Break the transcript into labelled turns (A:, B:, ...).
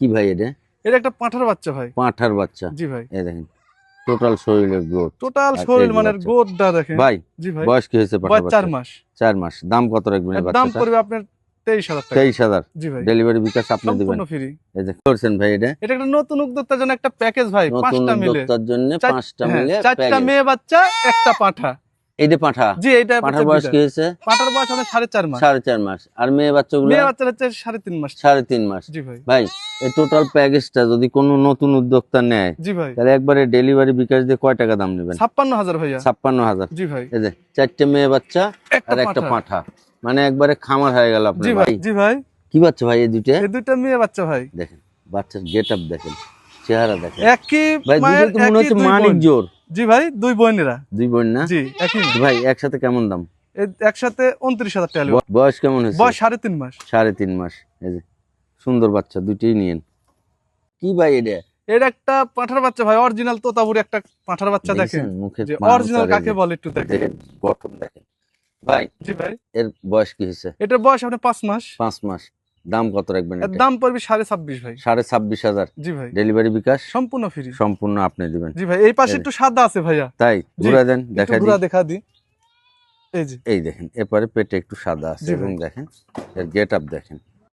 A: কি ভাই এটা?
B: এটা একটা পাঁঠার বাচ্চা ভাই।
A: পাঁঠার বাচ্চা।
B: জি ভাই।
A: এই দেখেন টোটাল শরীরের গ্রোথ
B: টোটাল শরীর মানে। গোদটা দেখেন।
A: ভাই
B: জি ভাই।
A: বয়স কি হয়েছে পাঁঠার বাচ্চা
B: মাস।
A: চার মাস। দাম কত রাখবেন এই
B: দাম পড়বে আপনার তেইশ হাজার টাকা।
A: তেইশ হাজার।
B: জি ভাই।
A: ডেলিভারি বিকাশ আপনি দিবেন।
B: সম্পূর্ণ ফ্রি
A: এই যে করছেন ভাই এটা।
B: এটা একটা নতুন উদ্যোক্তার জন্য একটা প্যাকেজ ভাই
A: নতুন
B: পাঁচটা মিলে।
A: উদ্যোক্তার জন্য পাঁচটা
B: হ্যাঁ,
A: মিলে
B: চারটা মেয়ে বাচ্চা একটা পাঁঠা।
A: এইটা পাঁঠা।
B: জি এইটা
A: পাঁঠার বয়স কি হয়েছে?
B: পাঁঠার বয়স হবে সাড়ে চার মাস।
A: সাড়ে চার মাস। আর মেয়ে বাচ্চাগুলো?
B: মেয়ে বাচ্চা হচ্ছে সাড়ে তিন মাস।
A: সাড়ে তিন মাস।
B: জি ভাই।
A: ভাই এই টোটাল প্যাকেজটা যদি কোনো নতুন উদ্যোক্তা নেয়
B: জি ভাই।
A: তাহলে একবারে ডেলিভারি বিকাশ দিয়ে কয় টাকা দাম নেবেন?
B: ছাপ্পান্ন হাজার ভাইয়া।
A: ছাপ্পান্ন হাজার।
B: জি ভাই।
A: এই যে চারটে মেয়ে বাচ্চা আর একটা
B: পাঁঠা।
A: মানে একবারে খামার হয়ে গেল আপনার
B: ভাই।
A: ভাই
B: জি ভাই।
A: কি বাচ্চা ভাই এই দুইটা?
B: এই দুইটা মেয়ে বাচ্চা ভাই।
A: দেখেন বাচ্চার গেট আপ দেখেন চেহারা দেখেন।
B: একই
A: ভাই দুটো তো মনে হচ্ছে মানিক জোর।
B: জি ভাই দুই বোনেরা।
A: দুই বোন না?
B: জি একই।
A: ভাই একসাথে কেমন দাম?
B: একসাথে উনত্রিশ হাজার টাকা
A: বয়স কেমন হয়েছে?
B: বয়স সাড়ে তিন মাস।
A: সাড়ে তিন মাস এই যে সুন্দর বাচ্চা দুইটাই নিয়েন। কি ভাই এটা?
B: এর একটা পাঁঠার বাচ্চা ভাই অরিজিনাল তোতাবুরি একটা পাঁঠার বাচ্চা দেখেন। যে অরিজিনাল কাকে বলে একটু দেখেন।
A: দেখেন গঠন দেখেন। ভাই
B: জি ভাই।
A: এর বয়স কি হয়েছে?
B: এটার বয়স আপনার পাঁচ মাস।
A: পাঁচ মাস। দাম কত রাখবেন
B: এর দাম পড়বে সাড়ে ছাব্বিশ ভাই।
A: সাড়ে ছাব্বিশ হাজার।
B: জি ভাই।
A: ডেলিভারি বিকাশ?
B: সম্পূর্ণ ফ্রি
A: সম্পূর্ণ আপনি দিবেন।
B: জি ভাই এই পাশে একটু সাদা আছে ভাইয়া।
A: তাই? ঘুরা দেন দেখা
B: ঘুরা দেখা দি এই যে।
A: এই দেখেন এরপরে পেটে একটু সাদা আছে এবং দেখেন এর গেট আপ দেখেন।